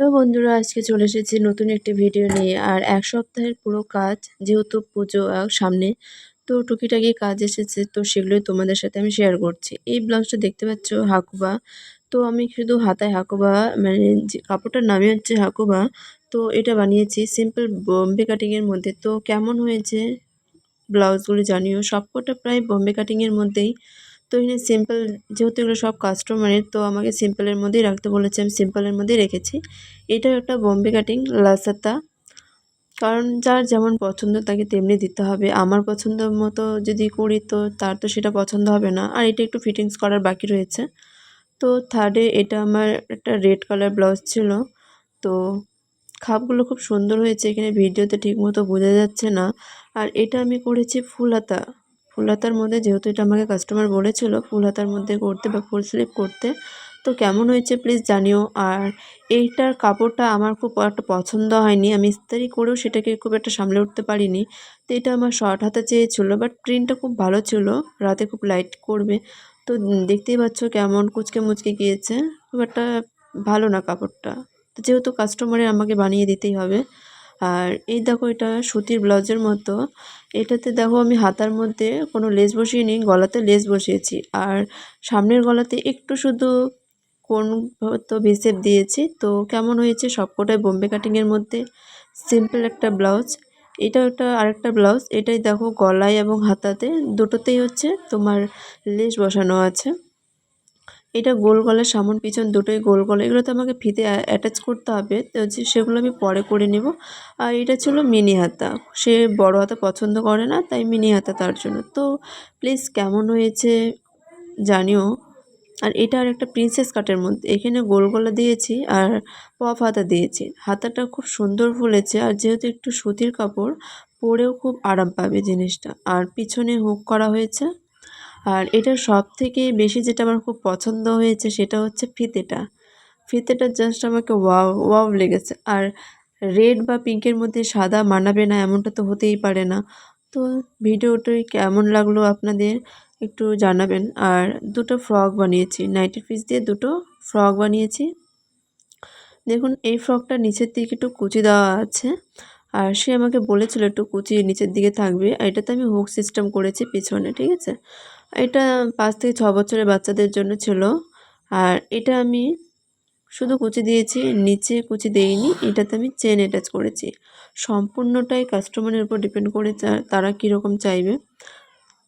Hello বন্ধুরা, আজকে চলে এসেছি নতুন একটি ভিডিও নিয়ে। আর এক সপ্তাহের পুরো কাজ, যেহেতু পুজো সামনে, তো টুকিটাকি কাজ এসেছে, তো সেগুলোই তোমাদের সাথে আমি শেয়ার করছি। এই ব্লাউজটা দেখতে পাচ্ছ, হাকুবা। তো আমি শুধু হাতায় হাকুবা মানে যে কাপড়টার নামে হচ্ছে হাকুবা। তো এটা বানিয়েছি সিম্পল বম্বে কাটিংয়ের মধ্যে। তো কেমন হয়েছে? ব্লাউজগুলো জানিও। সবকটা প্রায় বম্বে কাটিংয়ের মধ্যেই। তো এখানে সিম্পল যেহেতু এগুলো সব কাস্টমারের তো আমাকে সিম্পলের মধ্যেই রাখতে বলেছে, আমি সিম্পলের মধ্যেই রেখেছি। এটাও একটা বম্বে কাটিং লাসাতা কারণ যার যেমন পছন্দ, তাকে তেমনি দিতে হবে। আমার পছন্দ মতো যদি করি, তো তার তো সেটা পছন্দ হবে না। আর এটা একটু ফিটিংস করার বাকি রয়েছে। তো থার্ডে এটা আমার একটা রেড কালার ব্লাউজ ছিল। তো খাপগুলো খুব সুন্দর হয়েছে, এখানে ভিডিওতে ঠিকমতো বোঝা যাচ্ছে না। আর এটা আমি করেছি ফুল হাতা। ফুল হাতার মধ্যে, যেহেতু এটা আমাকে কাস্টমার বলেছিল ফুল হাতার মধ্যে করতে বা ফুল স্লিপ করতে, তো কেমন হয়েছে প্লিজ জানিও। আর এইটার কাপড়টা আমার খুব একটা পছন্দ হয়নি, আমি ইস্তারি করেও সেটাকে খুব একটা সামলে উঠতে পারিনি। তো এটা আমার শর্ট হাতে চেয়েছিলো বাট প্রিন্টটা খুব ভালো ছিল, রাতে খুব লাইট করবে। তো দেখতেই পাচ্ছ কেমন কুচকে মুচকে গিয়েছে, খুব একটা ভালো না কাপড়টা। তো যেহেতু কাস্টমারের আমাকে বানিয়ে দিতেই হবে। আর এই দেখো এটা সুতির ব্লাউজের মতো। এটাতে দেখো আমি হাতার মধ্যে কোনো লেস বসিয়ে নিই, গলাতে লেস বসিয়েছি। আর সামনের গলাতে একটু শুধু কোন তো ভেসেপ দিয়েছি। তো কেমন হয়েছে সবকটাই বোম্বে কাটিংয়ের মধ্যে। সিম্পল একটা ব্লাউজ। এটা একটা আরেকটা ব্লাউজ। এটাই দেখো গলায় এবং হাতাতে। দুটোতেই হচ্ছে তোমার লেস বসানো আছে। এটা গোল গলার সামন, পিছন দুটোই গোল গলা, এগুলো তো আমাকে ফিতে অ্যাটাচ করতে হবে। তো সেগুলো আমি পরে করে নেব। আর এটা ছিল মিনি হাতা। সে বড় হাতা পছন্দ করে না, তাই মিনি হাতা তার জন্য। তো প্লিজ কেমন হয়েছে জানিও। আর এটা আর একটা প্রিন্সেস কাটের মধ্যে, এখানে গোল গলা দিয়েছি আর পফ হাতা দিয়েছি। হাতাটা খুব সুন্দর ফুলেছে আর যেহেতু একটু সুতির কাপড়, পরেও খুব আরাম পাবে জিনিসটা। আর পিছনে হুক করা হয়েছে। আর এটা সব থেকে বেশি যেটা আমার খুব পছন্দ হয়েছে সেটা হচ্ছে ফিতেটা। ফিতেটা জাস্ট আমাকে ওয়াও ওয়াও লেগেছে। আর রেড বা পিঙ্কের মধ্যে সাদা মানাবে না, এমনটা তো হতেই পারে না। তো ভিডিওটাই কেমন লাগল আপনাদের একটু জানাবেন। আর দুটো ফ্রক বানিয়েছি নাইটি পিস দিয়ে দুটো ফ্রক বানিয়েছি। দেখুন, এই ফ্রকটা নিচের দিকে একটু কুচি দেওয়া আছে। আর সে আমাকে বলেছিল একটু কুচি নিচের দিকে থাকবে। আর এটাতে আমি হুক সিস্টেম করেছি পিছনে, ঠিক আছে? এটা পাঁচ থেকে ছ বছরের বাচ্চাদের জন্য ছিল। আর এটা আমি শুধু কুচি দিয়েছি, নিচে কুচি দেইনি, এটাতে আমি চেন অ্যাটাচ করেছি। সম্পূর্ণটাই কাস্টমারের উপর ডিপেন্ড করে তারা কীরকম চাইবে।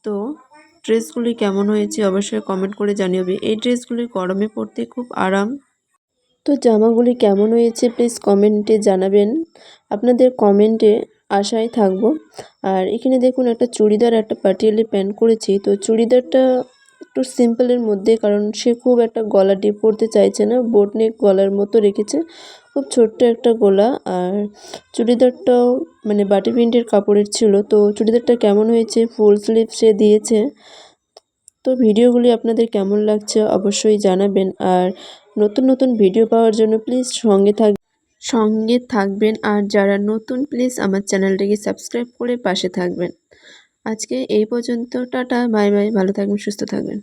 তো ড্রেসগুলি কেমন হয়েছে অবশ্যই কমেন্ট করে জানিয়ে এই ড্রেসগুলি গরমে পরতে খুব আরাম। তো জামাগুলি কেমন হয়েছে প্লিজ কমেন্টে জানাবেন। আপনাদের কমেন্টে আশায় থাকব। আর এখানে দেখুন একটা চুড়িদার, একটা পাটিয়ালি প্যান্ট করেছি। তো চুড়িদারটা একটু সিম্পলের মধ্যে, কারণ সে খুব একটা গলা ডিপ করতে চাইছে না। বোটনেক গলার মতো রেখেছে। খুব ছোট্ট একটা গলা। আর চুড়িদারটাও মানে বাটি প্রিন্টের কাপড়ের ছিল। তো চুড়িদারটা কেমন হয়েছে? ফুল স্লিভ সে দিয়েছে। তো ভিডিওগুলি আপনাদের কেমন লাগছে অবশ্যই জানাবেন। আর নতুন নতুন ভিডিও পাওয়ার জন্য প্লিজ সঙ্গে থাক সঙ্গে থাকবেন আর যারা নতুন প্লিজ আমার চ্যানেলটিকে সাবস্ক্রাইব করে পাশে থাকবেন। আজকে এই পর্যন্ত, টাটা বাই বাই ভালো থাকবেন, সুস্থ থাকবেন।